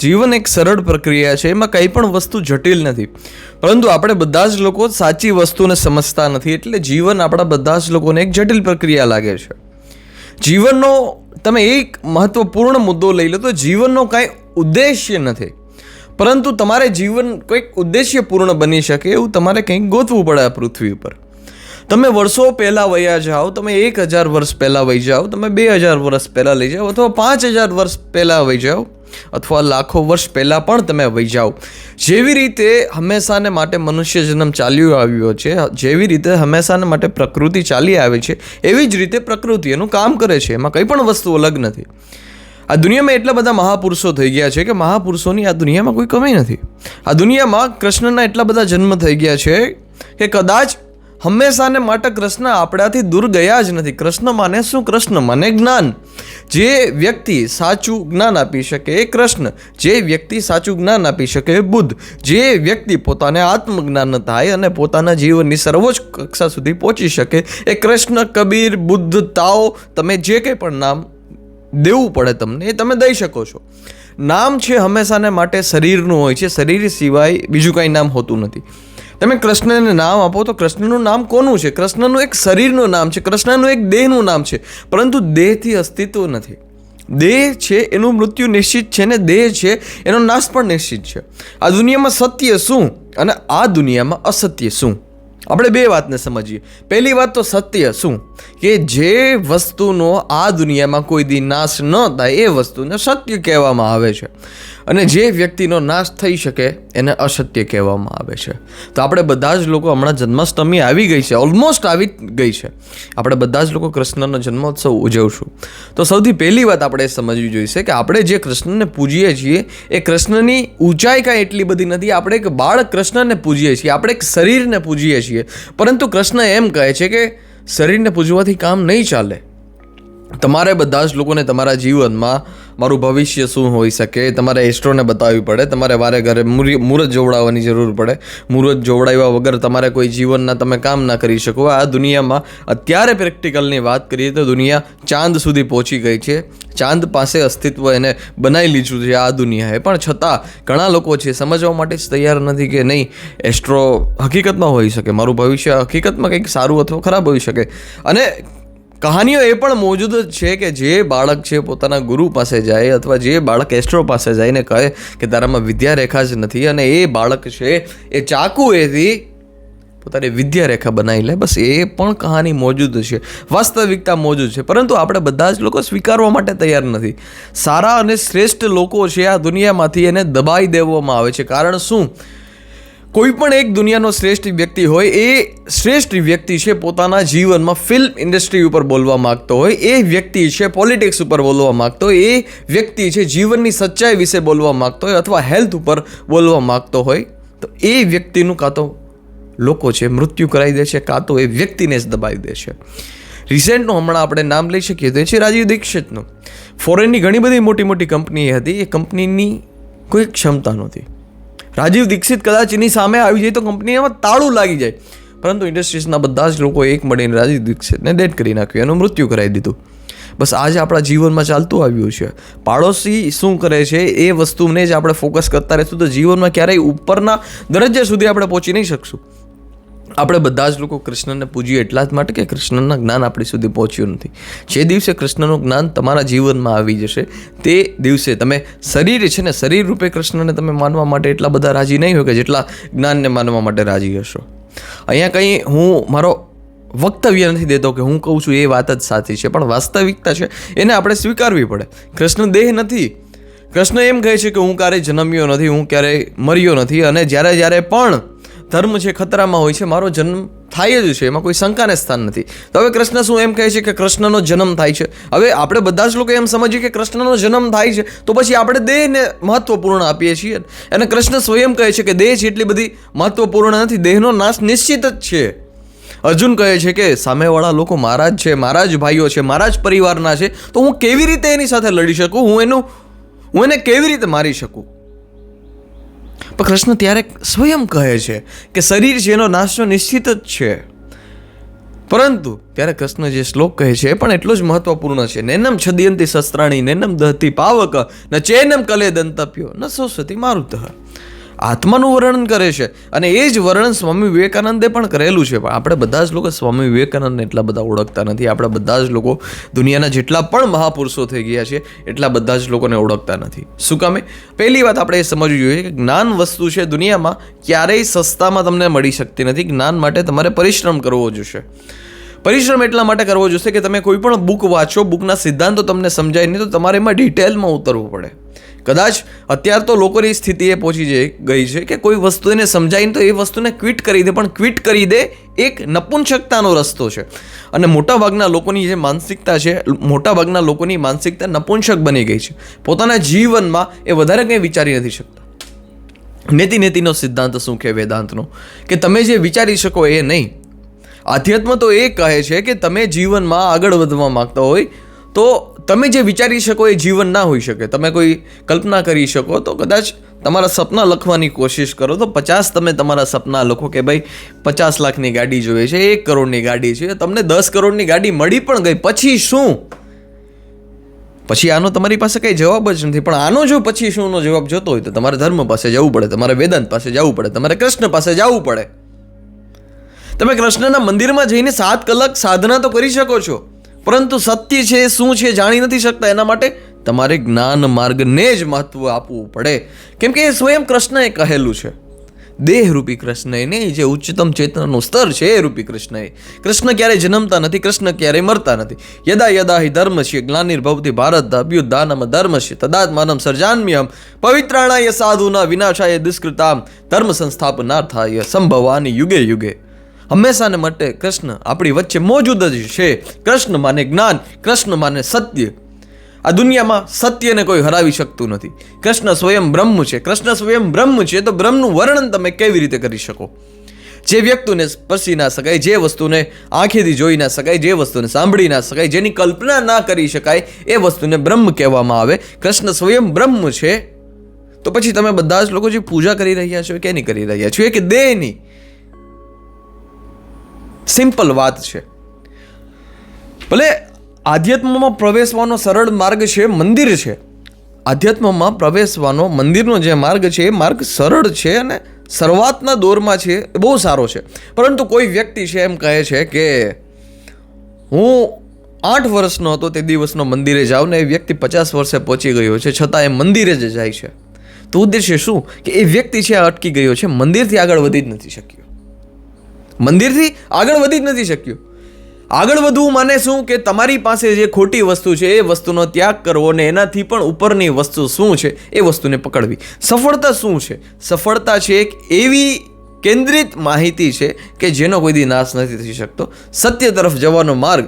જીવન એક સરળ પ્રક્રિયા છે, એમાં કંઈ પણ વસ્તુ જટિલ નથી. પરંતુ આપણે બધા જ લોકો સાચી વસ્તુને સમજતા નથી, એટલે જીવન આપણા બધા જ લોકોને એક જટિલ પ્રક્રિયા લાગે છે. જીવનનો તમે એક મહત્વપૂર્ણ મુદ્દો લઈ લો તો જીવનનો કાંઈ ઉદ્દેશ્ય નથી. પરંતુ તમારે જીવન કોઈક ઉદ્દેશ્યપૂર્ણ બની શકે એવું તમારે કંઈક ગોતવું પડે આ પૃથ્વી ઉપર. તમે વર્ષો પહેલાં વયા જાઓ, તમે એક હજાર વર્ષ પહેલાં વહી જાઓ, તમે બે હજાર વર્ષ પહેલાં લઈ જાઓ અથવા પાંચ હજાર વર્ષ પહેલાં વહી જાઓ અથવા લાખો વર્ષ પહેલાં પણ તમે વહી જાઓ. જેવી રીતે હંમેશાને માટે મનુષ્ય જન્મ ચાલ્યો આવ્યો છે, જેવી રીતે હંમેશાને માટે પ્રકૃતિ ચાલી આવે છે, એવી જ રીતે પ્રકૃતિ એનું કામ કરે છે, એમાં કંઈ પણ વસ્તુ અલગ નથી. આ દુનિયામાં એટલા બધા મહાપુરુષો થઈ ગયા છે કે મહાપુરુષોની આ દુનિયામાં કોઈ કમી નથી. આ દુનિયામાં કૃષ્ણના એટલા બધા જન્મ થઈ ગયા છે કે કદાચ હંમેશાને માટે કૃષ્ણ આપણાથી દૂર ગયા જ નથી. કૃષ્ણ માને શું? કૃષ્ણ માને જ્ઞાન. જે વ્યક્તિ સાચું જ્ઞાન આપી શકે એ કૃષ્ણ. જે વ્યક્તિ સાચું જ્ઞાન આપી શકે એ બુદ્ધ. જે વ્યક્તિ પોતાને આત્મજ્ઞાન થાય અને પોતાના જીવનની સર્વોચ્ચ કક્ષા સુધી પહોંચી શકે એ કૃષ્ણ, કબીર, બુદ્ધ, તાઓ, તમે જે કંઈ પણ નામ દેવું પડે તમને એ તમે દઈ શકો છો. નામ છે હંમેશાને માટે શરીરનું હોય છે. શરીર સિવાય બીજું કાંઈ નામ હોતું નથી. તમે કૃષ્ણને નામ આપો તો કૃષ્ણનું નામ કોનું છે? કૃષ્ણનું એક શરીરનું નામ છે, કૃષ્ણનું એક દેહનું નામ છે, પરંતુ દેહથી અસ્તિત્વ નથી. દેહ છે, એનું મૃત્યુ નિશ્ચિત છે ને દેહ છે, એનો નાશ પણ નિશ્ચિત છે. આ દુનિયામાં સત્ય શું અને આ દુનિયામાં અસત્ય શું? આપણે બે વાતને સમજીએ. પહેલી વાત તો સત્ય શું? કે જે વસ્તુનો આ દુનિયામાં કોઈ દી નાશ ન થાય, એ વસ્તુને સત્ય કહેવામાં આવે છે. અને જે વ્યક્તિનો નાશ થઈ શકે એને અસત્ય કહેવામાં આવે છે. તો આપણે બધા જ લોકો હમણાં જન્માષ્ટમી આવી ગઈ છે ઓલમોસ્ટ આવી ગઈ છે. આપણે બધા જ લોકો કૃષ્ણનો જન્મોત્સવ ઉજવશું. તો સૌથી પહેલી વાત આપણે સમજવી જોઈશે કે આપણે જે કૃષ્ણને પૂજીએ છીએ, એ કૃષ્ણની ઊંચાઈ કાંઈ એટલી બધી નથી. આપણે એક બાળક કૃષ્ણને પૂજીએ છીએ, આપણે એક શરીરને પૂજીએ છીએ. પરંતુ કૃષ્ણ એમ કહે છે કે શરીરને પૂજવાથી કામ નહીં ચાલે. તમારે બધા જ લોકોને તમારા જીવનમાં મારું ભવિષ્ય શું હોઈ શકે તમારે એસ્ટ્રોને બતાવવી પડે. તમારે વારે ઘરે મુહૂર્ત જોવડાવવાની જરૂર પડે. મુહૂર્ત જોવડાવ્યા વગર તમારે કોઈ જીવનના તમે કામ ના કરી શકો. આ દુનિયામાં અત્યારે પ્રેક્ટિકલની વાત કરીએ તો દુનિયા ચાંદ સુધી પહોંચી ગઈ છે. ચાંદ પાસે અસ્તિત્વ એને બનાવી લીધું છે આ દુનિયાએ. પણ છતાં ઘણા લોકો છે સમજવા માટે જ તૈયાર નથી કે નહીં, એસ્ટ્રો હકીકતમાં હોઈ શકે, મારું ભવિષ્ય હકીકતમાં કંઈક સારું અથવા ખરાબ હોઈ શકે. અને કહાનીઓ એ પણ મોજૂદ જ છે કે જે બાળક છે પોતાના ગુરુ પાસે જાય અથવા જે બાળક એસ્ટ્રો પાસે જઈને કહે કે તારામાં વિદ્યારેખા જ નથી અને એ બાળક છે એ ચાકુ એથી પોતાની વિદ્યારેખા બનાવી લે. બસ એ પણ કહાની મોજૂદ છે. વાસ્તવિકતા મોજૂદ છે. પરંતુ આપણે બધા જ લોકો સ્વીકારવા માટે તૈયાર નથી. સારા અને શ્રેષ્ઠ લોકો છે આ દુનિયામાંથી એને દબાઈ દેવામાં આવે છે. કારણ શું? કોઈ પણ એક દુનિયાનો શ્રેષ્ઠ વ્યક્તિ હોય, એ શ્રેષ્ઠ વ્યક્તિ છે પોતાના જીવનમાં ફિલ્મ ઇન્ડસ્ટ્રી ઉપર બોલવા માગતો હોય, એ વ્યક્તિ છે પોલિટિક્સ ઉપર બોલવા માંગતો હોય, એ વ્યક્તિ છે જીવનની સચ્ચાઈ વિશે બોલવા માંગતો હોય અથવા હેલ્થ ઉપર બોલવા માંગતો હોય, તો એ વ્યક્તિનું કાં તો લોકો છે મૃત્યુ કરાવી દે છે, કાં તો એ વ્યક્તિને જ દબાવી દે છે. રિસેન્ટનું હમણાં આપણે નામ લઈ શકીએ તો એ છે રાજીવ દીક્ષિતનું. ફોરેનની ઘણી બધી મોટી મોટી કંપની હતી, એ કંપનીની કોઈ ક્ષમતા નહોતી. રાજીવ દીક્ષિત કદાચ એની સામે આવી જાય તો કંપનીમાં તાળું લાગી જાય. પરંતુ ઇન્ડસ્ટ્રીઝના બધા જ લોકો એક મળીને રાજીવ દીક્ષિતને ડેટ કરી નાખ્યું, એનું મૃત્યુ કરાવી દીધું. બસ આજે આપણા જીવનમાં ચાલતું આવ્યું છે. પાડોશી શું કરે છે એ વસ્તુને જ આપણે ફોકસ કરતા રહીશું તો જીવનમાં ક્યારેય ઉપરના દરજ્જા સુધી આપણે પહોંચી નહીં શકશું. આપણે બધા જ લોકો કૃષ્ણને પૂજીએ એટલા જ માટે કે કૃષ્ણના જ્ઞાન આપણી સુધી પહોંચ્યું નથી. જે દિવસે કૃષ્ણનું જ્ઞાન તમારા જીવનમાં આવી જશે, તે દિવસે તમે શરીર છે ને, શરીર રૂપે કૃષ્ણને તમે માનવા માટે એટલા બધા રાજી નહીં હોય કે જેટલા જ્ઞાનને માનવા માટે રાજી હશો. અહીંયા કંઈ હું મારો વક્તવ્ય નથી દેતો કે હું કહું છું એ વાત જ સાચી છે, પણ વાસ્તવિકતા છે, એને આપણે સ્વીકારવી પડે. કૃષ્ણ દેહ નથી. કૃષ્ણ એમ કહે છે કે હું ક્યારેય જન્મ્યો નથી, હું ક્યારેય મર્યો નથી અને જ્યારે જ્યારે પણ ધર્મ છે ખતરામાં હોય છે, મારો જન્મ થાય જ છે, એમાં કોઈ શંકાને સ્થાન નથી. તો હવે કૃષ્ણ શું એમ કહે છે કે કૃષ્ણનો જન્મ થાય છે? હવે આપણે બધા જ લોકો એમ સમજીએ કે કૃષ્ણનો જન્મ થાય છે, તો પછી આપણે દેહને મહત્વપૂર્ણ આપીએ છીએ અને કૃષ્ણ સ્વયં કહે છે કે દેહ છે એટલી બધી મહત્વપૂર્ણ નથી, દેહનો નાશ નિશ્ચિત જ છે. અર્જુન કહે છે કે સામેવાળા લોકો મારા જ છે, મારા જ ભાઈઓ છે, મારા જ પરિવારના છે, તો હું કેવી રીતે એની સાથે લડી શકું? હું એનું, હું એને કેવી રીતે મારી શકું? પણ કૃષ્ણ ત્યારે સ્વયં કહે છે કે શરીર છે એનો નાશનો નિશ્ચિત જ છે. પરંતુ ત્યારે કૃષ્ણ જે શ્લોક કહે છે એ પણ એટલો જ મહત્વપૂર્ણ છે. નેનમ છદયંતી શસ્ત્રાણી નેનમ દહતી પાવક, ન ચેનમ કલે દંતપ્યો ન સોસતી મારુતઃ. આત્માનું વર્ણન કરે છે. અને એ જ વર્ણન સ્વામી વિવેકાનંદે પણ કરેલું છે. પણ આપણે બધા જ લોકો સ્વામી વિવેકાનંદને એટલા બધા ઓળખતા નથી. આપણે બધા જ લોકો દુનિયાના જેટલા પણ મહાપુરુષો થઈ ગયા છે, એટલા બધા જ લોકોને ઓળખતા નથી. શું કામે? પહેલી વાત આપણે એ સમજવી જોઈએ કે જ્ઞાન વસ્તુ છે દુનિયામાં, ક્યારેય સસ્તામાં તમને મળી શકતી નથી. જ્ઞાન માટે તમારે પરિશ્રમ કરવો જોશે. પરિશ્રમ એટલા માટે કરવો જોશે કે તમે કોઈ પણ બુક વાંચો, બુકના સિદ્ધાંતો તમને સમજાય નહીં તો તમારે એમાં ડિટેલમાં ઉતરવું પડે. કદાચ અત્યાર તો લોકોની સ્થિતિ એ પહોંચી ગઈ છે કે કોઈ વસ્તુ એને સમજાઈને તો એ વસ્તુને ક્વિટ કરી દે, પણ ક્વિટ કરી દે એક નપુંસકતાનો રસ્તો છે. અને મોટાભાગના લોકોની જે માનસિકતા છે, મોટાભાગના લોકોની માનસિકતા નપુંસક બની ગઈ છે. પોતાના જીવનમાં એ વધારે કંઈ વિચારી નથી શકતા. નેતિ નેતિનો સિદ્ધાંત શું કહે વેદાંતનો? કે તમે જે વિચારી શકો એ નહીં. આધ્યાત્મ તો એ કહે છે કે તમે જીવનમાં આગળ વધવા માંગતા હોય તો તમે જે વિચારી શકો એ જીવન ના હોઈ શકે. તમે કોઈ કલ્પના કરી શકો તો કદાચ તમારા સપના લખવાની કોશિશ કરો તો પચાસ તમે તમારા સપના લખો કે ભાઈ પચાસ લાખની ગાડી જોઈએ છે, એક કરોડની ગાડી છે, તમને દસ કરોડની ગાડી મળી પણ ગઈ, પછી શું? પછી આનો તમારી પાસે કંઈ જવાબ જ નથી, પણ આનો જો પછી શુંનો જવાબ જોતો હોય તો તમારે ધર્મ પાસે જવું પડે, તમારે વેદાંત પાસે જવું પડે, તમારે કૃષ્ણ પાસે જવું પડે. તમે કૃષ્ણના મંદિરમાં જઈને સાત કલાક સાધના તો કરી શકો છો. પરંતુ સત્ય છે, શું છે જાણી નથી શકતા. એના માટે તમારે જ્ઞાન માર્ગને જ મહત્વ આપવું પડે. કેમ કે એ સ્વયં કૃષ્ણએ કહેલું છે. દેહરૂપી કૃષ્ણએ નહીં, જે ઉચ્ચતમ ચેતનાનું સ્તર છે, એ રૂપી કૃષ્ણએ. કૃષ્ણ ક્યારેય જન્મતા નથી, કૃષ્ણ ક્યારેય મરતા નથી. યદા યદા હિ ધર્મ છે જ્ઞાનિર્ભવતી ભારત અભ્યુદ્ધાનમ ધર્મ છે, તદાત્માનમ સર્જાન્મ્યમ પવિત્રાણાય સાધુના વિનાશાય દુષ્કૃતામ ધર્મ સંસ્થાપનાર્થાય સંભવાની યુગે યુગે. હંમેશાને માટે કૃષ્ણ આપણી વચ્ચે મોજૂદ જ છે. કૃષ્ણ માને જ્ઞાન, કૃષ્ણ માને સત્ય. આ દુનિયામાં સત્યને કોઈ હરાવી શકતું નથી. કૃષ્ણ સ્વયં બ્રહ્મ છે. કૃષ્ણ સ્વયં બ્રહ્મ છે તો બ્રહ્મનું વર્ણન તમે કેવી રીતે કરી શકો? જે વ્યક્તિને સ્પર્શી ના શકાય, જે વસ્તુને આંખેથી જોઈ ના શકાય, જે વસ્તુને સાંભળી ના શકાય, જેની કલ્પના ના કરી શકાય, એ વસ્તુને બ્રહ્મ કહેવામાં આવે. કૃષ્ણ સ્વયં બ્રહ્મ છે. તો પછી તમે બધા જ લોકો જે પૂજા કરી રહ્યા છો કે નહીં કરી રહ્યા છો? એ કે દેહની. સિમ્પલ વાત છે. ભલે આધ્યાત્મમાં પ્રવેશવાનો સરળ માર્ગ છે, મંદિર છે. આધ્યાત્મમાં પ્રવેશવાનો મંદિરનો જે માર્ગ છે, એ માર્ગ સરળ છે અને શરૂઆતના દોરમાં છે, એ બહુ સારો છે. પરંતુ કોઈ વ્યક્તિ છે, એમ કહે છે કે હું આઠ વર્ષનો હતો, તે દિવસનો મંદિરે જાઉં ને એ વ્યક્તિ પચાસ વર્ષે પહોંચી ગયો છે, છતાં એ મંદિરે જ જાય છે. તો ઉદ્દેશ્ય શું? કે એ વ્યક્તિ છે અટકી ગયો છે, મંદિરથી આગળ વધી જ નથી શક્યો. મંદિરથી આગળ વધી જ નથી શક્યું. આગળ વધવું માને શું કે તમારી પાસે જે ખોટી વસ્તુ છે, એ વસ્તુનો ત્યાગ કરવો અને એનાથી પણ ઉપરની વસ્તુ શું છે, એ વસ્તુને પકડવી. સફળતા શું છે? સફળતા છે એક એવી કેન્દ્રિત માહિતી છે કે જેનો કોઈ દી નાશ નથી થઈ શકતો. સત્ય તરફ જવાનો માર્ગ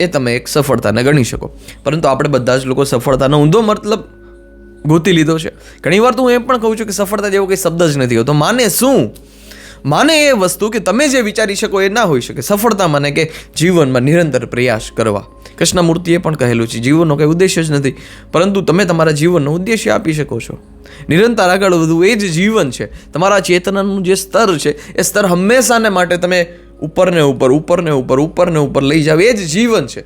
એ તમે એક સફળતાને ગણી શકો. પરંતુ આપણે બધા જ લોકો સફળતાનો ઊંધો મતલબ ગોતી લીધો છે. ઘણીવાર તો હું એમ પણ કહું છું કે સફળતા જેવો કંઈ શબ્દ જ નથી હોતો. માને શું? માને એ વસ્તુ કે તમે જે વિચારી શકો એ ના હોઈ શકે. સફળતા માને કે જીવનમાં નિરંતર પ્રયાસ કરવા. કૃષ્ણમૂર્તિએ પણ કહેલું છે, જીવનનો કંઈ ઉદ્દેશ્ય જ નથી, પરંતુ તમે તમારા જીવનનો ઉદ્દેશ્ય આપી શકો છો. નિરંતર આગળ વધવું એ જ જીવન છે. તમારા ચેતનાનું જે સ્તર છે, એ સ્તર હંમેશાને માટે તમે ઉપરને ઉપર ઉપરને ઉપર ઉપરને ઉપર લઈ જાવ, એ જ જીવન છે.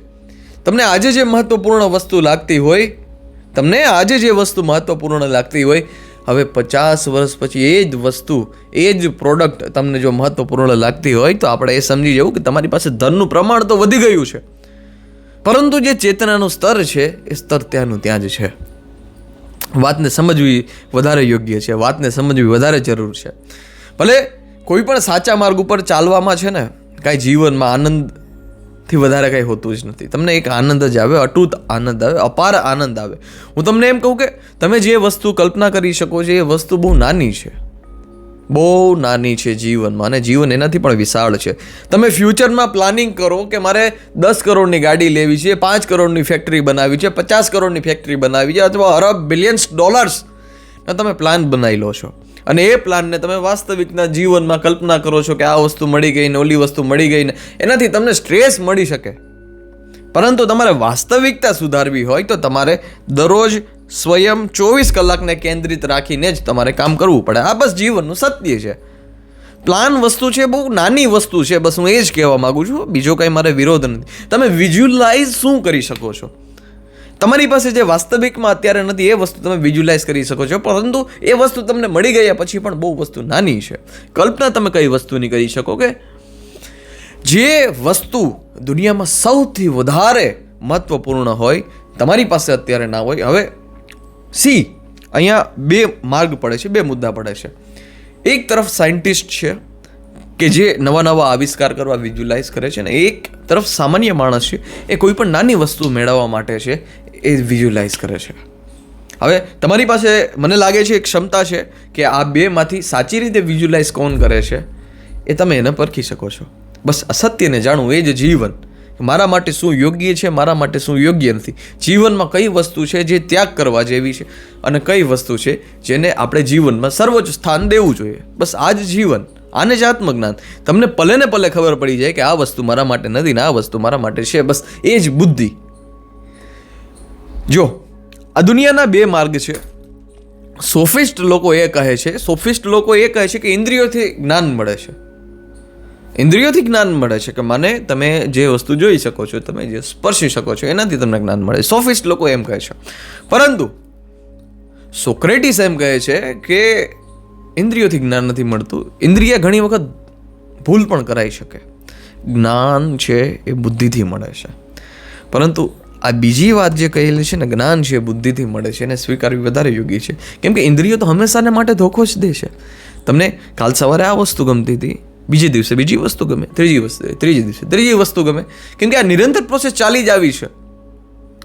તમને આજે જે મહત્ત્વપૂર્ણ વસ્તુ લાગતી હોય, તમને આજે જે વસ્તુ મહત્ત્વપૂર્ણ લાગતી હોય હવે પચાસ વર્ષ પછી એ જ વસ્તુ, એ જ પ્રોડક્ટ તમને જો મહત્વપૂર્ણ લાગતી હોય તો આપણે એ સમજી જવું કે તમારી પાસે ધનનું પ્રમાણ તો વધી ગયું છે. પરંતુ જે ચેતનાનું સ્તર છે, એ સ્તર ત્યાંનું ત્યાં જ છે. વાતને સમજવી વધારે યોગ્ય છે, વાતને સમજવી વધારે જરૂર છે. ભલે કોઈ પણ સાચા માર્ગ ઉપર ચાલવામાં છે ને, કાંઈ જીવનમાં આનંદથી વધારે કંઈ હોતું જ નથી. તમને એક આનંદ જ આવે, અટૂટ આનંદ આવે, અપાર આનંદ આવે. હું તમને એમ કહું કે તમે જે વસ્તુ કલ્પના કરી શકો છો, એ વસ્તુ બહુ નાની છે. બહુ નાની છે જીવનમાં અને જીવન એનાથી પણ વિશાળ છે. તમે ફ્યુચરમાં પ્લાનિંગ કરો કે મારે દસ કરોડની ગાડી લેવી છે, પાંચ કરોડની ફેક્ટરી બનાવી છે, પચાસ કરોડની ફેક્ટરી બનાવી છે, અથવા અરબ બિલિયન્સ ડોલર્સ. તમે પ્લાન બનાવી લો છો. અને એ પ્લાનને તમે વાસ્તવિકના જીવનમાં કલ્પના કરો છો કે આ વસ્તુ મળી ગઈ ને ઓલી વસ્તુ મળી ગઈ ને, એનાથી તમને સ્ટ્રેસ મળી શકે. પરંતુ તમારે વાસ્તવિકતા સુધારવી હોય તો તમારે દરરોજ સ્વયં ચોવીસ કલાકને કેન્દ્રિત રાખીને જ તમારે કામ કરવું પડે. આ બસ જીવનનું સત્ય છે. પ્લાન વસ્તુ છે, બહુ નાની વસ્તુ છે, બસ હું એ જ કહેવા માગું છું. બીજો કંઈ મારે વિરોધ નથી. તમે વિઝ્યુલાઇઝ શું કરી શકો છો? તમારી પાસે જે વાસ્તવિકમાં અત્યારે નથી, એ વસ્તુ તમે વિઝ્યુલાઇઝ કરી શકો છો. પરંતુ એ વસ્તુ તમને મળી ગયા પછી પણ બહુ વસ્તુ નાની છે. કલ્પના તમે કઈ વસ્તુની કરી શકો કે જે વસ્તુ દુનિયામાં સૌથી વધારે મહત્વપૂર્ણ હોય, તમારી પાસે અત્યારે ના હોય. હવે સી, અહીંયા બે માર્ગ પડે છે, બે મુદ્દા પડે છે. એક તરફ સાયન્ટિસ્ટ છે કે જે નવા નવા આવિષ્કાર કરવા વિઝ્યુલાઇઝ કરે છે ને, એક તરફ સામાન્ય માણસ છે એ કોઈ પણ નાની વસ્તુ મેળવવા માટે છે એ વિઝ્યુલાઇઝ કરે છે. હવે તમારી પાસે મને લાગે છે, એક ક્ષમતા છે કે આ બેમાંથી સાચી રીતે વિઝ્યુલાઇઝ કોણ કરે છે, એ તમે એને પરખી શકો છો. બસ અસત્યને જાણવું, એ જ જીવન. મારા માટે શું યોગ્ય છે, મારા માટે શું યોગ્ય નથી. જીવનમાં કઈ વસ્તુ છે જે ત્યાગ કરવા જેવી છે અને કઈ વસ્તુ છે જેને આપણે જીવનમાં સર્વોચ્ચ સ્થાન દેવું જોઈએ. બસ આ જ જીવન, આને જ આત્મજ્ઞાન. તમને પલે ને પલે ખબર પડી જાય કે આ વસ્તુ મારા માટે નથી ને આ વસ્તુ મારા માટે છે. બસ એ જ બુદ્ધિ. જો, આ દુનિયાના બે માર્ગ છે. સોફિસ્ટ લોકો એ કહે છે, સોફિસ્ટ લોકો એ કહે છે કે ઇન્દ્રિયોથી જ્ઞાન મળે છે. ઇન્દ્રિયોથી જ્ઞાન મળે છે કે મને તમે જે વસ્તુ જોઈ શકો છો, તમે જે સ્પર્શી શકો છો, એનાથી તમને જ્ઞાન મળે. સોફિસ્ટ લોકો એમ કહે છે. પરંતુ, સોક્રેટિસ એમ કહે છે કે ઇન્દ્રિયોથી જ્ઞાન નથી મળતું. ઇન્દ્રિય ઘણી વખત ભૂલ પણ કરાઈ શકે. જ્ઞાન છે એ બુદ્ધિથી મળે છે. પરંતુ આ બીજી વાત જે કહેલી છે ને, જ્ઞાન છે, બુદ્ધિથી મળે છે, એને સ્વીકારવી વધારે યોગ્ય છે. કેમ કે ઇન્દ્રિયો તો હંમેશાને માટે ધોખો જ દે છે. તમને કાલ સવારે આ વસ્તુ ગમતી હતી, બીજે દિવસે બીજી વસ્તુ ગમે, ત્રીજી વસ્તુ, ત્રીજી દિવસે ત્રીજી વસ્તુ ગમે. કેમ કે આ નિરંતર પ્રોસેસ ચાલી જ આવી છે.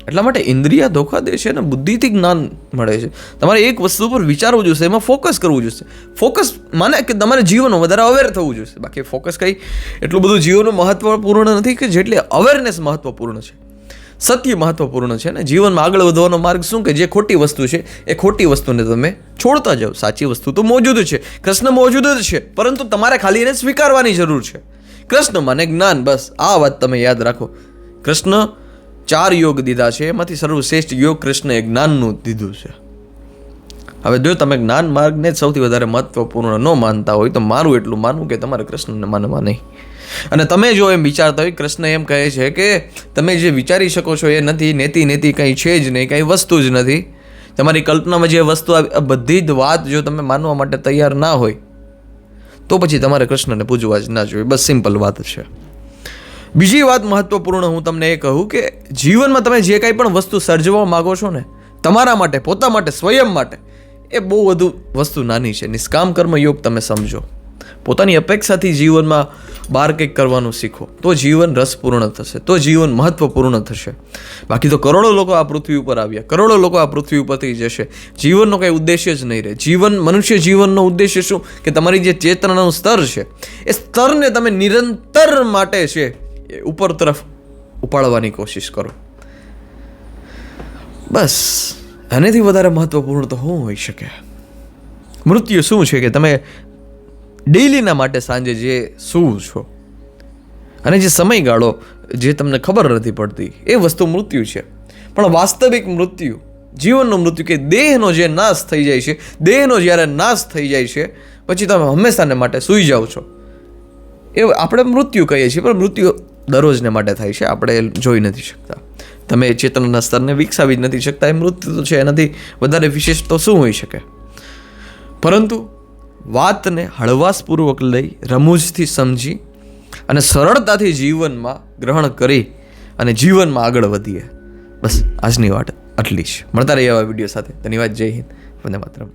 એટલા માટે ઇન્દ્રિય ધોખા દે છે અને બુદ્ધિથી જ્ઞાન મળે છે. તમારે એક વસ્તુ પર વિચારવું જોઈશે એમાં ફોકસ કરવું જોઈશે ફોકસ માને કે તમારે જીવનમાં વધારે અવેર થવું જોઈશે બાકી ફોકસ કંઈ એટલું બધું જીવનનું મહત્વપૂર્ણ નથી કે જેટલી અવેરનેસ મહત્વપૂર્ણ છે. સત્ય મહત્વપૂર્ણ છે ને જીવનમાં આગળ વધવાનો માર્ગ શું કે જે ખોટી વસ્તુ છે, એ ખોટી વસ્તુને તમે છોડતા જાઓ. સાચી વસ્તુ તો મોજૂદ છે. કૃષ્ણ મોજૂદ જ છે, પરંતુ તમારે ખાલી એને સ્વીકારવાની જરૂર છે. કૃષ્ણ મને જ્ઞાન, બસ, આ વાત તમે યાદ રાખો. કૃષ્ણ ચાર યોગ દીધા છે, એમાંથી સર્વશ્રેષ્ઠ યોગ કૃષ્ણએ જ્ઞાનનું દીધું છે. હવે જો તમે જ્ઞાન માર્ગને સૌથી વધારે મહત્વપૂર્ણ ન માનતા હોય, તો મારું એટલું માનવું કે તમારે કૃષ્ણને માનવા નહીં. અને તમે જો એમ વિચારતા હોય, કૃષ્ણ એમ કહે છે કે તમે જે વિચારી શકો છો એ નથી, નેતી નેતી કંઈ છે જ નહીં, કંઈ વસ્તુ જ નથી. તમારી કલ્પનામાં જે વસ્તુ આ બધી જ વાત જો તમે માનવા માટે તૈયાર ના હોય, તો પછી તમારે કૃષ્ણને પૂજવા જ ના જોઈએ. બસ સિમ્પલ વાત છે. બીજી વાત મહત્વપૂર્ણ હું તમને એ કહું કે જીવનમાં તમે જે કાંઈ પણ વસ્તુ સર્જવા માગો છો ને, તમારા માટે, પોતા માટે, સ્વયં માટે, એ બહુ વધુ વસ્તુ નાની છે. નિષ્કામ કર્મ યોગ તમે સમજો. પોતાની અપેક્ષાથી જીવનમાં બહાર કંઈક કરવાનું શીખો. તો જીવન રસપૂર્ણ થશે, તો જીવન મહત્વપૂર્ણ થશે. બાકી તો કરોડો લોકો આ પૃથ્વી ઉપર આવ્યા, કરોડો લોકો આ પૃથ્વી ઉપરથી જશે. જીવનનો કંઈ ઉદ્દેશ્ય જ નહીં રહે. જીવન, મનુષ્ય જીવનનો ઉદ્દેશ્ય શું? કે તમારી જે ચેતનાનું સ્તર છે, એ સ્તરને તમે નિરંતર માટે છે, એ ઉપર તરફ ઉપાડવાની કોશિશ કરો. બસ. આનેથી વધારે મહત્વપૂર્ણ તો શું હોઈ શકે. મૃત્યુ શું છે કે તમે ડેઈલીના માટે સાંજે જે સૂવો છો અને જે સમયગાળો જે તમને ખબર નથી પડતી, એ વસ્તુ મૃત્યુ છે. પણ વાસ્તવિક મૃત્યુ, જીવનનું મૃત્યુ કે દેહનો જે નાશ થઈ જાય છે, દેહનો જ્યારે નાશ થઈ જાય છે, પછી તમે હંમેશાને માટે સૂઈ જાઓ છો. એ આપણે મૃત્યુ કહીએ છીએ, પણ મૃત્યુ દરરોજને માટે થાય છે, આપણે જોઈ નથી શકતા. તમે ચેતનના સ્તરને વિકસાવી જ નથી શકતા, એ મૃત્યુ તો છે, એનાથી વધારે વિશેષ તો શું હોઈ શકે? પરંતુ વાતને હળવાશપૂર્વક લઈ રમૂજથી સમજી અને સરળતાથી જીવનમાં ગ્રહણ કરી અને જીવનમાં આગળ વધીએ. બસ આજની વાત આટલી જ. મળતા રહીએ આવા વીડિયો સાથે. ધન્યવાદ. જય હિન્દ. વંદે માતરમ.